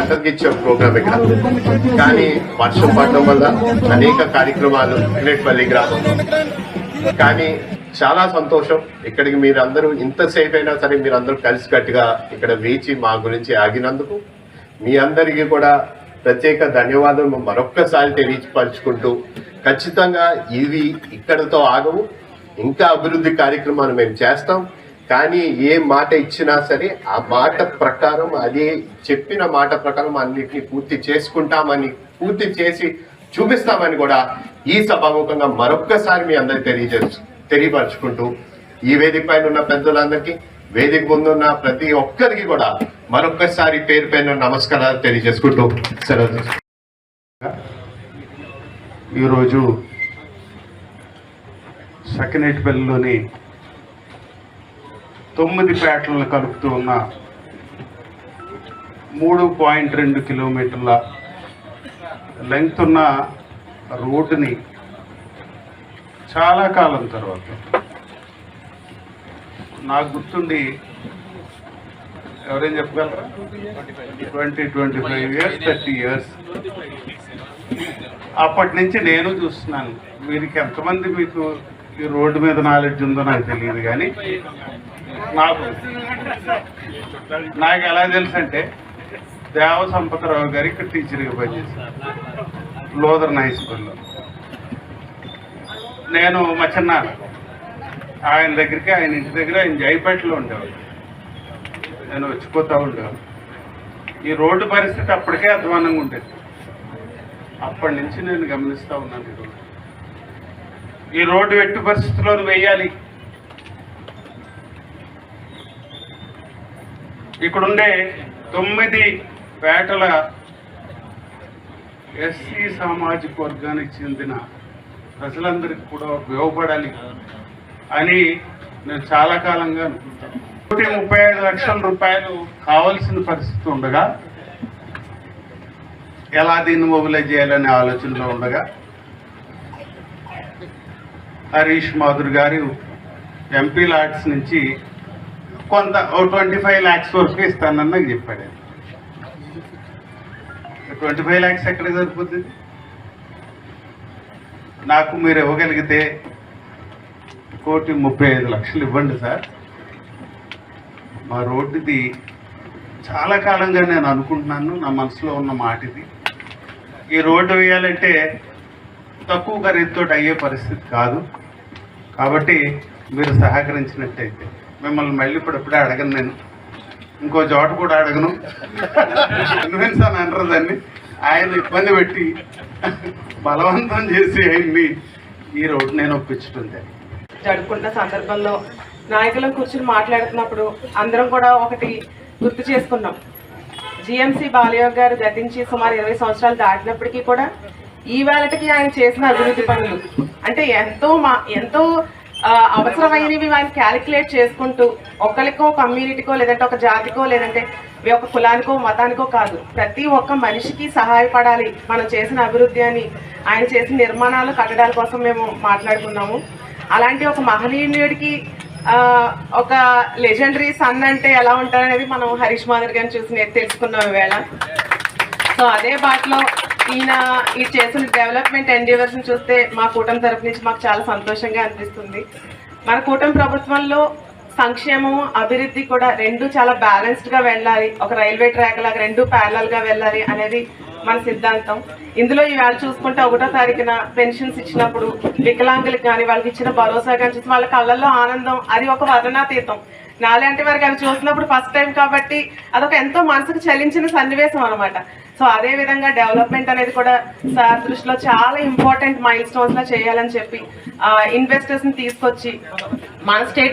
అందరికి ఇచ్చే ప్రోగ్రామ్ ఇక్కడ. కానీ వర్షం పడడం వల్ల అనేక కార్యక్రమాలు ఇంగ్లేట్పల్లి గ్రామం. కానీ చాలా సంతోషం. ఇక్కడికి మీరు అందరూ ఇంతసేపు అయినా సరే మీరు అందరూ కలిసికట్టుగా ఇక్కడ వేచి మా గురించి ఆగినందుకు. మీ అందరికీ కూడా ప్రత్యేక ధన్యవాదాలు మరొక్కసారి తెలియపరుచుకుంటూ ఖచ్చితంగా ఇవి ఇక్కడతో ఆగవు. ఇంకా అభివృద్ధి కార్యక్రమాలు మేము చేస్తాం. కానీ ఏ మాట ఇచ్చినా సరే ఆ మాట ప్రకారం అదే చెప్పిన మాట ప్రకారం అన్నిటినీ పూర్తి చేసుకుంటామని పూర్తి చేసి చూపిస్తామని కూడా ఈ సభాముఖంగా మరొక్కసారి మీ అందరికి తెలియజేసు తెలియపరచుకుంటూ ఈ వేదిక పైన ఉన్న పెద్దలందరికీ వేదిక ముందున్న ప్రతి ఒక్కరికి కూడా మరొక్కసారి పేరు పైన నమస్కారాలు తెలియజేసుకుంటూ సెలవు సెకండ్ ఈరోజు సకినేటిపల్లిలోని తొమ్మిది పేటలను కలుపుతూ ఉన్న మూడు పాయింట్ రెండు కిలోమీటర్ల లెంగ్త్ ఉన్న రోడ్డుని చాలా కాలం తర్వాత నాకు గుర్తుండి ఎవరేం చెప్పగలరా? Twenty twenty five years thirty years. అప్పటి నుంచి నేను చూస్తున్నాను వీరికి ఎంతమంది మీకు ఈ రోడ్డు మీద నాలెడ్జ్ ఉందో నాకు తెలియదు కానీ నాకు. నాకు ఎలా తెలుసు అంటే దేవ సంపతరావు గారు ఇక్కడ టీచర్గా పనిచేశారు. లోదర్న్ హై స్కూల్లో. నేను మా చిన్న ఆయన దగ్గరికి ఆయన ఇంటి దగ్గర ఆయన జైపేటలో ఉండేవాడు నేను వచ్చిపోతూ ఉండేవాడు ఈ రోడ్డు పరిస్థితి అప్పటికే అధ్వానంగా ఉండేది. అప్పటి నుంచి నేను గమనిస్తూ ఉన్నాను ఈ రోడ్డు. ఈ ఎట్టి పరిస్థితుల్లో వేయాలి. ఇక్కడుండే తొమ్మిది పేటల ఎస్సీ సామాజిక వర్గానికి చెందిన ప్రజలందరికీ కూడా ఉపయోగపడాలి అని నేను చాలా కాలంగా అనుకుంటాను. ముప్పై ఐదు లక్షల రూపాయలు కావాల్సిన పరిస్థితి ఉండగా ఎలా దీన్ని మొబిలైజ్ చేయాలనే ఆలోచనలో ఉండగా హరీష్ మాధుర్ గారు ఎంపీ లాడ్స్ నుంచి కొంత ట్వంటీ ఫైవ్ ల్యాక్స్ వరకు ఇస్తానని నాకు చెప్పాడు. ట్వంటీ ఫైవ్ ల్యాక్స్ ఎక్కడ సరిపోతుంది? నాకు మీరు ఇవ్వగలిగితే కోటి ముప్పై ఐదు లక్షలు ఇవ్వండి సార్. మా రోడ్డుది చాలా కాలంగా నేను అనుకుంటున్నాను నా మనసులో ఉన్న మాట ఇది ఈ రోడ్డు వేయాలంటే తక్కువ ఖరీదుతో అయ్యే పరిస్థితి కాదు. కాబట్టి మీరు సహకరించినట్టయితే. మిమ్మల్ని మళ్ళీ ఇప్పుడు ఇప్పుడే అడగను నేను. ఇంకో చోట కూడా అడగను. కన్విన్స్ అని అంటారు దాన్ని. ఆయన ఇబ్బంది పెట్టి బలవంతం చేసి ఆయన్ని ఈ రోడ్డు నేను ఒప్పించడం జరిగింది. సందర్భంలో నాయకులను కూర్చుని మాట్లాడుతున్నప్పుడు అందరం కూడా ఒకటి గుర్తు చేసుకున్నాం. జిఎంసి బాలయోగ్ గారు గతించి సుమారు ఇరవై సంవత్సరాలు దాటినప్పటికీ కూడా ఈ వేళటికి ఆయన చేసిన అభివృద్ధి పనులు అంటే ఎంతో మా ఎంతో అవసరమైనవి మనం క్యాలిక్యులేట్ చేసుకుంటూ ఒకరికో కమ్యూనిటీకో లేదంటే ఒక జాతికో లేదంటే ఒక కులానికో మతానికో కాదు. ప్రతి ఒక్క మనిషికి సహాయపడాలి మనం చేసిన అభివృద్ధి అని ఆయన చేసిన నిర్మాణాలు కట్టడాల కోసం మేము మాట్లాడుకున్నాము. అలాంటి ఒక మహనీయుడికి ఒక లెజెండరీ సన్ అంటే ఎలా ఉంటారనేది మనం హరీష్ మాధర్ గారిని చూసి నేను తెలుసుకున్నాం ఈవేళ సో అదే బాటలో ఈయన ఈ చేసిన డెవలప్మెంట్ ఎండీవర్స్ చూస్తే మా కూటమి తరపు నుంచి మాకు చాలా సంతోషంగా అనిపిస్తుంది. మన కూటమి ప్రభుత్వంలో సంక్షేమం అభివృద్ధి కూడా రెండు చాలా బ్యాలెన్స్డ్గా వెళ్ళాలి. ఒక రైల్వే ట్రాక్ లాగా రెండు ప్యారల్గా వెళ్ళాలి అనేది మన సిద్ధాంతం. ఇందులో ఈవేళ చూసుకుంటే ఒకటో తారీఖున పెన్షన్స్ ఇచ్చినప్పుడు వికలాంగులకు కానీ వాళ్ళకి ఇచ్చిన భరోసా కానీ చూసి వాళ్ళ కళ్ళల్లో ఆనందం అది ఒక వర్ణనాతీతం. నాలాంటి వారికి అవి చూసినప్పుడు ఫస్ట్ టైం కాబట్టి అదొక ఎంతో మనసుకు చలించిన సన్నివేశం అనమాట సో అదే విధంగా డెవలప్మెంట్ అనేది కూడా సార్ దృష్టిలో చాలా ఇంపార్టెంట్ మైల్ స్టోన్స్ లా చేయాలని చెప్పి ఇన్వెస్టర్స్ని తీసుకొచ్చి మన స్టేట్